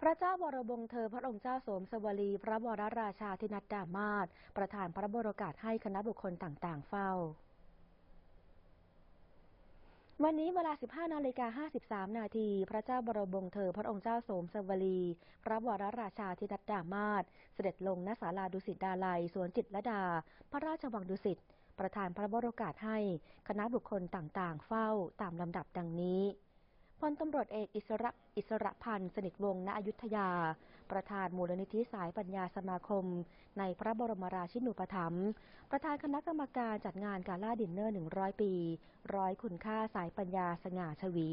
พระเจ้าวรบงเธอพระองค์เจ้าสมสวลี พระวรราชาธินัดดามาศประธานพระบรกาศให้คณะบุคคลต่างๆ เฝ้า วันนี้เวลา 15นาฬิกา53 นาทีพระเจ้าบรมวงศ์เธอพระองค์เจ้าโสมสวลี พระวรราชาธินัดดามาศเสด็จลงณศาลาดุสิตดาลัย สวนจิตรดา พระราชวังดุสิตประธานพระบรกาศให้ คณะบุคคลต่างๆ เฝ้าตามลำดับดังนี้ ลตำรวจเอกอิสระอิสระพันธ์สนิทวงศ์ณอยุธยา ประธานมูลนิธิสายปัญญาสมาคม ในพระบรมราชินูปถัมภ์ประธานคณะกรรมการจัดงานกาล่าดินเนอร์ 100 ปี ร้อยคุณค่าสายปัญญาสง่าชวี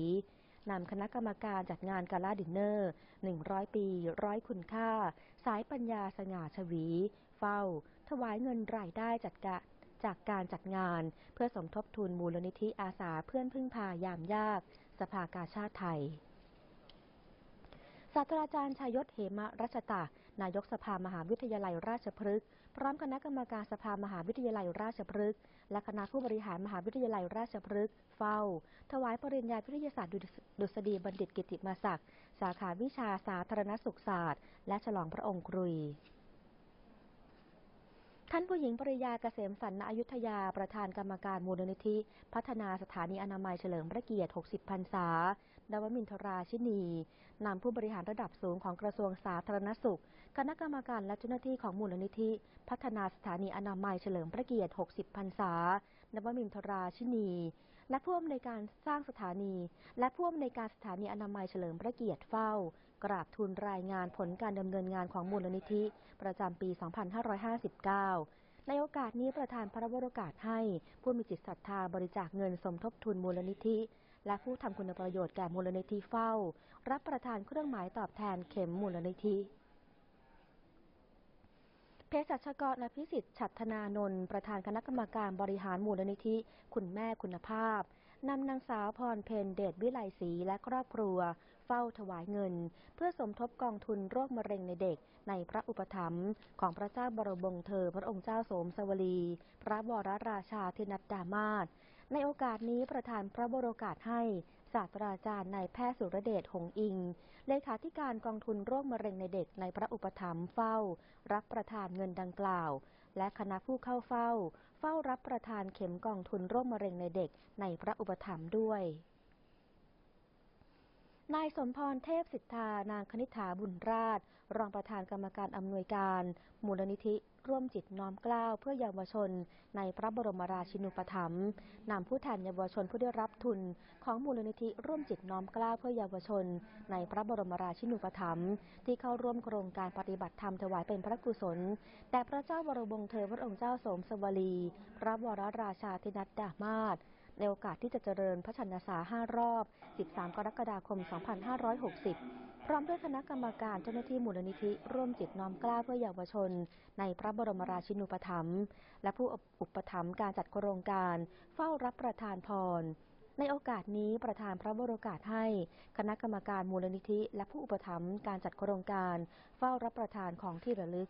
นำคณะกรรมการจัดงานกาล่าดินเนอร์ 100 ปี ร้อยคุณค่า สายปัญญาสง่าชวี เฝ้า ถวายเงินรายได้จัดกะจากการจัดงาน เพื่อสมทบทุนมูลนิธิอาสาเพื่อนพึ่งพายามยาก สภากาชาติไทย ศาสตราจารย์ชายศเหมรัชตะ นายกสภามหาวิทยาลัยราชพฤกษ์พร้อมคณะกรรมการสภามหาวิทยาลัยราชพฤกษ์และคณะผู้บริหารมหาวิทยาลัยราชพฤกษ์เฝ้า ถวายปริญญาวิทยาศาสตร์ดุษฎีบัณฑิตกิติมาศักดิ์สาขาวิชาสาธารณสุขศาสตร์ และฉลองพระองค์ครุยานผู้หญิงปริยาเกษมสันณอยุธยาประธานกรรมการมูลนิธิ พัฒนาสถานีอนามัยเฉลิมพระเกียรติ 60 พรรษา นวมินทราชินีนำผู้บริหารระดับสูงของกระทรวงสาธารณสุข คณะกรรมการและเจ้าหน้าที่ของมูลนิธิ พัฒนาสถานีอนามัยเฉลิมพระเกียรติ 60 พรรษานวมินทราชินี และผู้อำนวยการสร้างสถานี และผู้อำนวยการสถานีอนามัยเฉลิมพระเกียรติเฝ้า กราบทูลรายงานผลการดำเนินงานของมูลนิธิ ประจำปี 2559ในโอกาสนี้ประธานพระวโรกาสให้ ผู้มีจิตศรัทธาบริจาคเงินสมทบทุนมูลนิธิ และผู้ทำคุณประโยชน์แก่มูลนิธิเฝ้า รับประทานเครื่องหมายตอบแทนเข็มมูลนิธิเภสัชกรอภิสิทธิ์ฉัตธนานนท์ประธานคณะกรรมการบริหารมูลนิธิ คุณแม่คุณภาพนำนางสาวพรเพนเดชวิไลศรีและครอบครัว เฝ้าถวายเงิน เพื่อสมทบกองทุนโรคมะเร็งในเด็กในพระอุปถัมภ์ของพระเจ้าบรมวงศ์เธอพระองค์เจ้าโสมสวลี พระวรราชาธินัดดามาศ ในโอกาสนี้ประธานพระบรกาศให้ศาสตราจารย์นายแพทย์สุรเดชหงอิง เลขาธิการกองทุนโรคมะเร็งในเด็กในพระอุปถัมภ์เฝ้า รับประทานเงินดังกล่าว และคณะผู้เข้าเฝ้า เฝ้ารับประทานเข็มกองทุนโรคมะเร็งในเด็กในพระอุปถัมภ์ด้วย นายสมพรเทพสิทธานางคณิฐาบุญราช รองประธานกรรมการอำนวยการ มูลนิธิร่วมจิตน้อมเกล้าเพื่อเยาวชน ในพระบรมราชินูปถัมภ์นำผู้แทนเยาวชนผู้ได้รับทุน ของมูลนิธิร่วมจิตน้อมเกล้าเพื่อเยาวชน ในพระบรมราชินูปถัมภ์ที่เข้าร่วมโครงการปฏิบัติธรรมถวายเป็นพระกุศลแด่พระเจ้าวรวงศ์เธอพระองค์เจ้าสมสวลี พระวรราชาธินัดดามาศ ในโอกาสที่จะเจริญพระชนษาห้ารอบ 13 กรกฎาคม 2560 พร้อมด้วยคณะกรรมการเจ้าหน้าที่มูลนิธิร่วมจิตน้อมกล้าเพื่อเยาวชน ในพระบรมราชินูปถัมภ์และผู้อุปถัมภ์การจัดโครงการเฝ้ารับประทานพรในโอกาสนี้ประธานพระบรกาศให้ คณะกรรมการมูลนิธิ และผู้อุปถัมภ์การจัดโครงการเฝ้ารับประทานของที่ระลึก